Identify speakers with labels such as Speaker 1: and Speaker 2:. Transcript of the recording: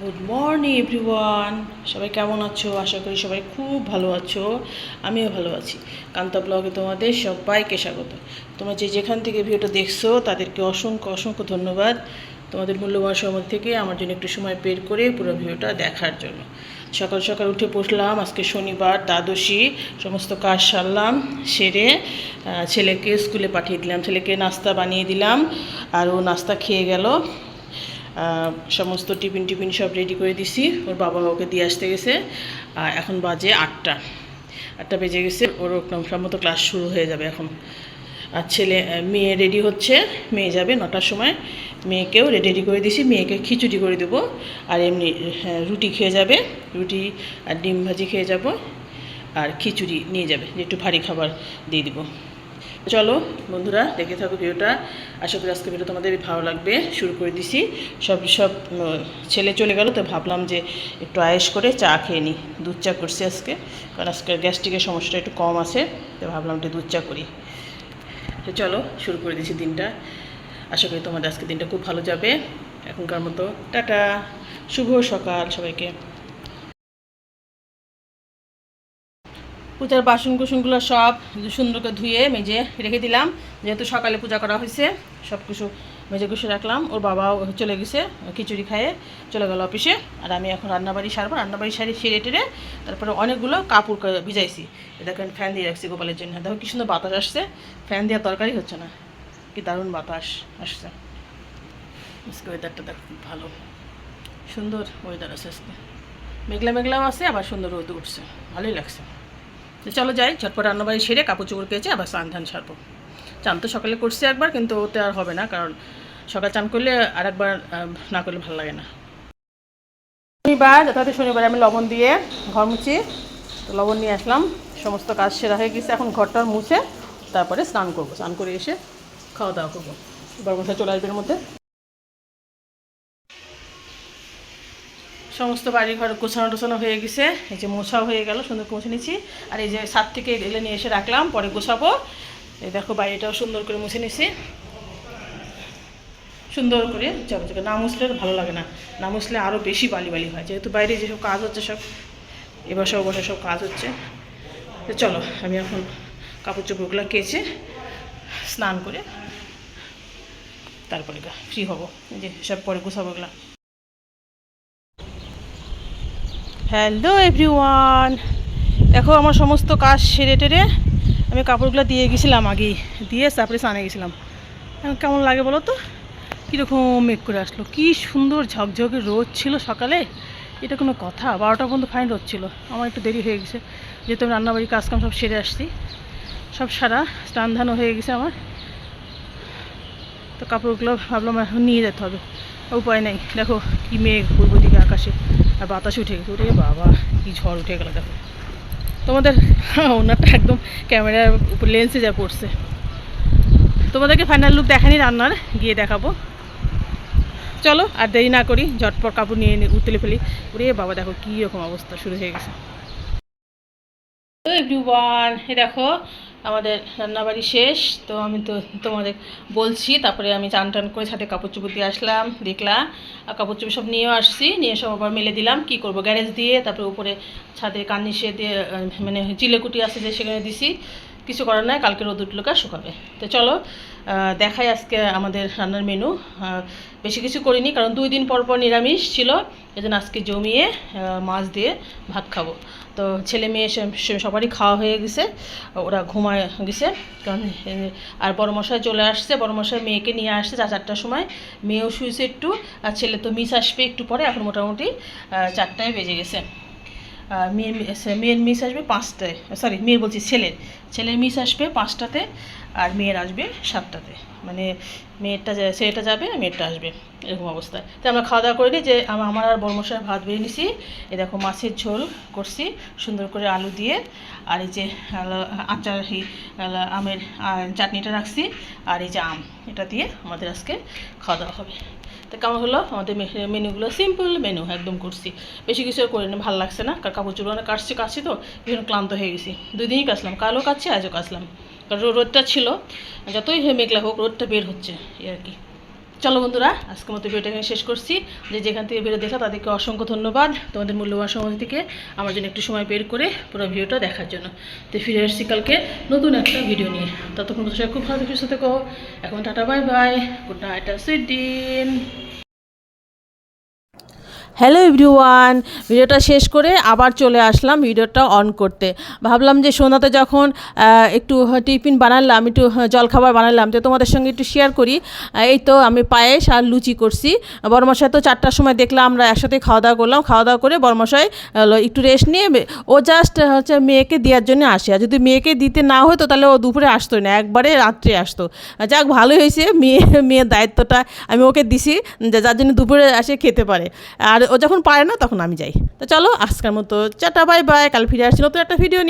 Speaker 1: Good morning everyone সবাই কেমন আছো? আশা করি সবাই খুব ভালো আছো। আমিও ভালো আছি। কান্তা ব্লগে তোমাদের সবাইকে স্বাগত। তোমরা যে যেখান থেকে ভিডিওটা দেখছ, তাদেরকে অসংখ্য অসংখ্য ধন্যবাদ। তোমাদের মূল্যবান সময় থেকে আমার জন্য একটু সময় বের করে পুরো ভিডিওটা দেখার জন্য। সকাল সকাল উঠে বসলাম। আজকে শনিবার, দ্বাদশী, সমস্ত কাজ সারলাম, সেরে ছেলেকে স্কুলে পাঠিয়ে দিলাম। ছেলেকে নাস্তা বানিয়ে দিলাম। আর ও নাস্তা খেয়ে গেল। সমস্ত টিফিন টিফিন সব রেডি করে দিছি। ওর বাবা ওকে দিয়ে আসতে গেছে। আর এখন বাজে আটটা। আটটা বেজে গেছে। ওর সম্মত ক্লাস শুরু হয়ে যাবে এখন। আর ছেলে মেয়ে রেডি হচ্ছে। মেয়ে যাবে নটার সময়। মেয়েকেও রেডি করে দিছি। মেয়েকে খিচুড়ি করে দেবো। আর এমনি রুটি খেয়ে যাবে। রুটি আর ডিম ভাজি খেয়ে যাব। আর খিচুড়ি নিয়ে যাবে। একটু ভারী খাবার দিয়ে দিব। চলো, বন্ধুরা, দেখে থাকো ভিডিওটা। আশা করি আজকে ভিডিও তোমাদের ভালো লাগবে। শুরু করে দিছি। সব সব ছেলে চলে গেল, তো ভাবলাম যে একটু আয়েস করে চা খেয়ে নিই দুধ চা করছি আজকে, কারণ আজকে গ্যাস্ট্রিকের সমস্যাটা একটু কম আছে, তো ভাবলাম একটু দুধ চা করি। তো চলো, শুরু করে দিছি দিনটা। আশা করি তোমাদের আজকে দিনটা খুব ভালো যাবে। এখনকার মতো, টাটা। শুভ সকাল সবাইকে। পূজার বাসন কুসনগুলো সব সুন্দর করে ধুয়ে মেজে রেখে দিলাম। যেহেতু সকালে পূজা করা হয়েছে সব কিছু মেজে কুসে রাখলাম। ওর বাবাও চলে গেছে খিচুড়ি খায়ে চলে গেল অফিসে। আর আমি এখন রান্নাবাড়ি সারবো। রান্নাবাড়ি সারি সেরে টেরে তারপরে অনেকগুলো কাপড় ভিজাইছি। দেখেন, ফ্যান দিয়ে রাখছি গোপালের জন্য। দেখো কি সুন্দর বাতাস আসছে। ফ্যান দেওয়ার তরকারি হচ্ছে না। কি দারুণ বাতাস আসছে। আজকে ওয়েদারটা দেখ ভালো। সুন্দর ওয়েদার আছে আজকে। মেঘলা মেঘলাও আছে, আবার সুন্দর রোদ উঠছে। ভালোই লাগছে। তো চলো যাই, ঝটপট রান্নাবাড়ি সেরে কাপড় চোপড় পেয়েছে আবার স্নান ধান সারবো। চান তো সকালে করছি একবার, কিন্তু ওতে আর হবে না, কারণ সকাল চান করলে আর একবার না করলে ভালো লাগে না। শনিবার যথাযথ শনিবার আমি লবণ দিয়ে ঘর মুছি, তো লবণ নিয়ে আসলাম, সমস্ত কাজ সেরা হয়ে গেছে, এখন ঘরটা মুছে তারপরে স্নান করব, স্নান করে এসে খাওয়া দাওয়া করব। মধ্যে চলে আসবে মধ্যে। সমস্ত বাড়ি ঘর গোছানো টোছানো হয়ে গেছে। এই যে মোছাও হয়ে গেল, সুন্দর মুছে নিচ্ছি। আর এই যে ছাদ থেকে এলে নিয়ে এসে রাখলাম, পরে গোছাবো। এই দেখো বাড়িটাও সুন্দর করে মুছে নিছি সুন্দর করে চকচকে না মুছলে ভালো লাগে না। না মুছলে আরও বেশি বালি বালি হয়। যেহেতু বাইরে যেসব কাজ হচ্ছে, সব এবার সব বসে সব কাজ হচ্ছে। তো চলো, আমি এখন কাপড় চোপড়গুলো কেচে স্নান করে তারপরে ফ্রি হব। যে সব পরে গোছাবো এগুলো। হ্যালো এভরিওয়ান দেখো, আমার সমস্ত কাজ সেরে টেরে আমি কাপড়গুলো দিয়ে গেছিলাম আগেই। দিয়ে তারপরে স্নানে গেছিলাম। কেমন লাগে বলো তো? কীরকম মেঘ করে আসলো? কি সুন্দর ঝকঝকে রোদ ছিল সকালে। এটা কোনো কথা? বারোটা পর্যন্ত ফাইন রোদ ছিল। আমার একটু দেরি হয়ে গেছে। যেহেতু আমি রান্নাবাড়ির কাজকাম সব সেরে আসছি। সব সারা, স্নান ধানও হয়ে গেছে আমার। তো কাপড়গুলো ভাবলাম এখন নিয়ে যেতে হবে। উপায় নেই। দেখো, কি মেঘ পূর্ব দিকে আকাশে। আর বাতাস উঠে গেছে। উঠে বাবা, কি ঝড় উঠে গেল দেখো। তোমাদের ওনারটা একদম ক্যামেরার উপর লেন্সে যা পড়ছে। তোমাদেরকে ফাইনাল লুক দেখানি রান্নার, গিয়ে দেখাবো। চলো, আর দেরি না করি, ঝটপট কাপড় নিয়ে উতলে ফেলি। ওরে বাবা, দেখো কী রকম অবস্থা, শুরু হয়ে গেছে। এভরিওয়ান এ দেখো আমাদের রান্নাবাড়ি শেষ, তো আমি তো তোমাদের বলছি, তারপরে আমি চান টান করে সাথে কাপড় চুপড় দিয়ে আসলাম, দেখলাম, আর কাপড় চুপড় সব নিয়েও আসছি, নিয়ে সব আবার মেলে দিলাম, কি করব, গ্যারেজ দিয়ে, তারপরে উপরে ছাদে কার্নিশে দিয়ে মানে চিলেকুটি আছে যে সেখানে দিছি কিছু করার নাই, কালকে রোদ উঠলোকা শুকাবে। তো চলো দেখাই আজকে আমাদের রান্নার মেনু বেশি কিছু করিনি, কারণ দুই দিন পর পর নিরামিষ ছিল এই জন্য আজকে জমিয়ে মাছ দিয়ে ভাত খাব। তো ছেলে মেয়ে সবারই খাওয়া হয়ে গেছে, ওরা ঘুমায় গেছে, কারণ আর বড় মশাই চলে আসছে বড় মশাই মেয়েকে নিয়ে আসছে চা চারটার সময়। মেয়েও শুয়েছে একটু, আর ছেলে তো মিস আসবে একটু পরে, এখন মোটামুটি চারটায় বেজে গেছে। মেয়ের মেয়ের মিস আসবে পাঁচটায়। সরি মেয়ের বলছি ছেলের। ছেলের মিস আসবে পাঁচটাতে আর মেয়ের আসবে সাতটাতে। মানে মেয়েরটা ছেলেটা যাবে মেয়েরটা আসবে, এরকম অবস্থায়। তো আমরা খাওয়া দাওয়া করিনি যে আম- আমার আর বর্মশায় ভাত বেরিয়ে নিছি। এ দেখো মাছের ঝোল করছি, সুন্দর করে আলু দিয়ে। আর এই যে আচার, এই আমের চাটনিটা রাখছি। আর এই যে আম, এটা দিয়ে আমাদের আজকে খাওয়া দাওয়া হবে। তো কেমন হলো আমাদের মেনুগুলো সিম্পল মেনু একদম করছি। বেশি কিছু করে করিনি, ভালো লাগছে না, কারণ কাপড় চোপড় অনেক কাটছি কাটছি তো ভীষণ ক্লান্ত হয়ে গেছি। দুদিনই কাচলাম কালও কাটছি, আজও কাচলাম কারণ রোদটা ছিল, যতই মেঘলা হোক, রোদটা বের হচ্ছে, এই আর কি। চলো বন্ধুরা আজকে মতো ভিডিওটা এখানে শেষ করছি। যে যেখান থেকে ভিডিও দেখা তাদেরকে অসংখ্য ধন্যবাদ। তোমাদের মূল্যবান সময় থেকে আমার জন্য একটু সময় বের করে পুরো ভিডিওটা দেখার জন্য। তো ফিরে আসছি কালকে নতুন একটা ভিডিও নিয়ে। ততক্ষণ সবাই খুব ভালো সুস্থ থেকো। এখন tata, bye bye. Good night sweet দিন হ্যালো এভরিওয়ান, ভিডিওটা শেষ করে আবার চলে আসলাম ভিডিওটা অন করতে। ভাবলাম যে সন্ধ্যাতে যখন একটু টিফিন বানালাম, একটু জলখাবার বানালাম, তো তোমাদের সঙ্গে একটু শেয়ার করি। এই তো আমি পায়েস আর লুচি করছি। বড়মশাই তো চারটার সময় দেখলাম আমরা একসাথে খাওয়া দাওয়া করলাম খাওয়া দাওয়া করে বড়মশাই একটু রেস্ট নিয়ে ও জাস্ট হচ্ছে মেয়েকে দেওয়ার জন্য আসে। আর যদি মেয়েকে দিতে না হতো তাহলে ও দুপুরে আসতো না, একবারে রাত্রে আসতো। যাক, ভালোই হয়েছে। মেয়ে, মেয়ের দায়িত্বটা আমি ওকে দিছি যার জন্য দুপুরে আসে খেতে পারে। আর ও যখন পারে না, তখন আমি যাই। তো চলো, আজকের মতো চাটা বাই বাই কাল ফিরে আসছি নতুন একটা ভিডিও